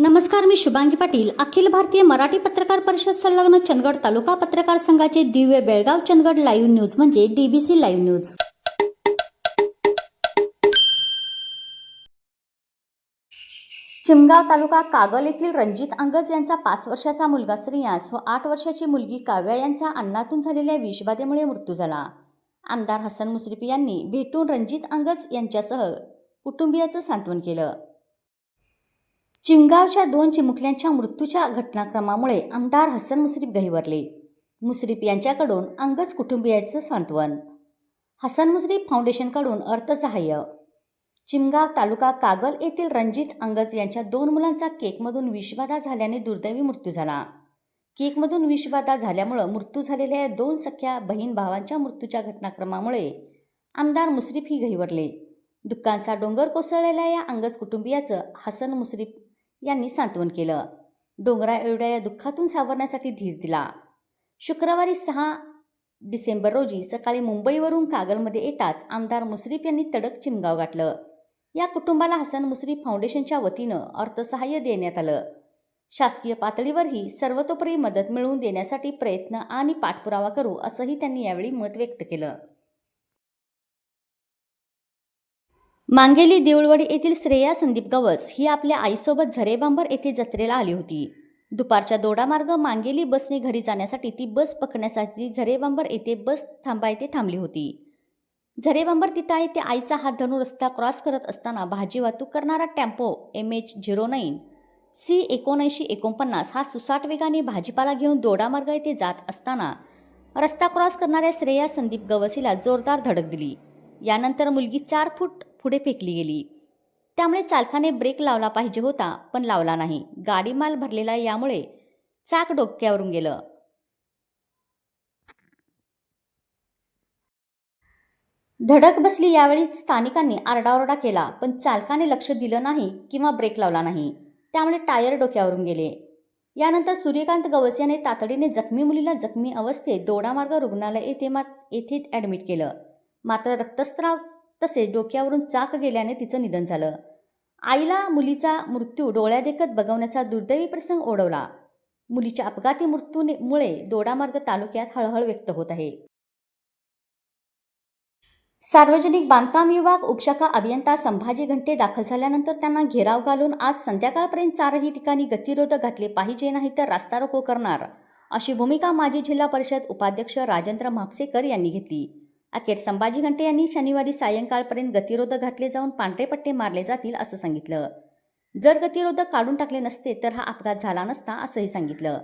नमस्कार मी शुभांगी पाटील. अखिल भारतीय मराठी पत्रकार परिषद संलग्न चंदगड तालुका पत्रकार संघाचे दिव्य बेळगाव चंदगड लाईव्ह न्यूज म्हणजे डीबीसी लाईव्ह न्यूज चिमगाव तालुका कागल येथील रणजित अंगज यांचा पाच वर्षाचा मुलगा श्रेयास व आठ वर्षाची मुलगी काव्या यांचा अन्नातून झालेल्या विषबाधेमुळे मृत्यू झाला. आमदार हसन मुश्रीफ यांनी भेटून रणजित अंगज यांच्यासह कुटुंबियाचं सांत्वन केलं. चिमगावच्या दोन चिमुकल्यांच्या मृत्यूच्या घटनाक्रमामुळे आमदार हसन मुश्रीफ गहिवरले मुश्रीफ यांच्याकडून अंगज कुटुंबियाचं सांत्वन. हसन मुश्रीफ फाउंडेशनकडून अर्थसहाय्य. चिमगाव तालुका कागल येथील रणजित अंगज यांच्या दोन मुलांचा केकमधून विषबाधा झाल्याने दुर्दैवी मृत्यू झाला. केकमधून विषबाधा झाल्यामुळं मृत्यू झालेल्या या दोन सख्या बहीण भावांच्या मृत्यूच्या घटनाक्रमामुळे आमदार मुश्रीफ ही गहिवरले दुःखांचा डोंगर कोसळलेल्या या अंगज कुटुंबियाचं हसन मुश्रीफ यांनी सांत्वन केलं. डोंगरा एवढ्या या दुःखातून सावरण्यासाठी धीर दिला. शुक्रवारी सहा डिसेंबर रोजी सकाळी मुंबईवरून कागलमध्ये येताच आमदार मुश्रीफ यांनी तडक चिमगाव गाठलं. या कुटुंबाला हसन मुश्रीफ फाउंडेशनच्या वतीनं अर्थसहाय्य देण्यात आलं. शासकीय पातळीवरही सर्वतोपरी मदत मिळवून देण्यासाठी प्रयत्न आणि पाठपुरावा करू असंही त्यांनी यावेळी मत व्यक्त केलं. मांगेली देऊळवाडी येथील श्रेया संदीप गवस ही आपल्या आईसोबत झरेबांबर येथे जत्रेला आली होती. दुपारच्या दोडामार्ग मांगेली बसने घरी जाण्यासाठी ती बस पकडण्यासाठी झरेबांबर येथे बस थांबा येथे थांबली होती. झरेबांबर तिटा येथे आईचा हात धरून रस्ता क्रॉस करत असताना भाजी वाहतूक करणारा tempo M H zero nine C एकोणऐंशी एकोणपन्नास हा सुसाट वेगाने भाजीपाला घेऊन दोडामार्ग येथे जात असताना रस्ता क्रॉस करणाऱ्या श्रेया संदीप गवसीला जोरदार धडक दिली. यानंतर मुलगी चार फूट पुढे फेकली गेली. त्यामुळे चालकाने ब्रेक लावला पाहिजे होता पण लावला नाही. गाडी माल भरलेला यामुळे चाक डोक्यावरून गेलं. धडक बसली यावेळी स्थानिकांनी आरडाओरडा केला पण चालकाने लक्ष दिलं नाही किंवा ब्रेक लावला नाही. त्यामुळे टायर डोक्यावरून गेले. यानंतर सूर्यकांत गवस याने तातडीने जखमी मुलीला जखमी अवस्थेत दोडामार्ग रुग्णालय येथे मात येथे ॲडमिट केलं. मात्र रक्तस्राव तसेच डोक्यावरून चाक गेल्याने तिचं निधन झालं. आईला मुलीचा मृत्यू डोळ्यादेखत बघवण्याचा दुर्दैवी प्रसंग ओढवला. मुलीच्या अपघाती मृत्यूमुळे दोडामार्ग तालुक्यात हळहळ व्यक्त होत आहे. सार्वजनिक बांधकाम विभाग उपशाखा अभियंता संभाजी घंटे दाखल झाल्यानंतर त्यांना घेराव घालून आज संध्याकाळपर्यंत चारही ठिकाणी गतिरोधक घातले पाहिजे नाही तर रास्ता रोको करणार अशी भूमिका माजी जिल्हा परिषद उपाध्यक्ष राजेंद्र म्हापसेकर यांनी घेतली. अखेर संभाजी घंटे यांनी शनिवारी सायंकाळपर्यंत गतिरोधक घातले जाऊन पांढरे पट्टे मारले जातील असं सांगितलं. जर गतिरोधक काढून टाकले नसते तर हा अपघात झाला नसता असंही सांगितलं.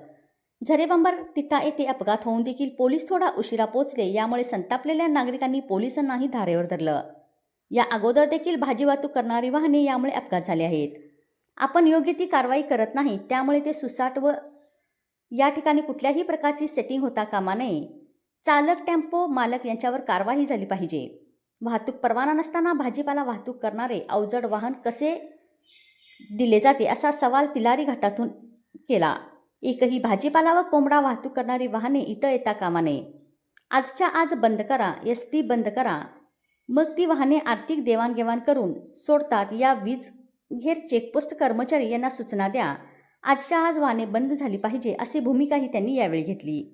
झरेबंबर तिट्टा येथे अपघात होऊन देखील पोलीस थोडा उशिरा पोचले यामुळे संतापलेल्या नागरिकांनी पोलिसांनाही धारेवर धरलं. या अगोदर देखील भाजी वाहतूक करणारी वाहने यामुळे अपघात झाले आहेत. आपण योग्य ती कारवाई करत नाही त्यामुळे ते सुसाट व या ठिकाणी कुठल्याही प्रकारची सेटिंग होता कामा नये. चालक टेम्पो मालक यांच्यावर कारवाई झाली पाहिजे. वाहतूक परवाना नसताना भाजीपाला वाहतूक करणारे अवजड वाहन कसे दिले जाते असा सवाल तिलारी घाटातून केला. एकही भाजीपाला व कोंबडा वाहतूक करणारी वाहने इथं येता कामा नये आजच्या आज बंद करा एस टी बंद करा. मग ती वाहने आर्थिक देवाणघेवाण करून सोडतात. या वीज घेर चेकपोस्ट कर्मचारी यांना सूचना द्या. आजच्या आज वाहने बंद झाली पाहिजे अशी भूमिकाही त्यांनी यावेळी घेतली.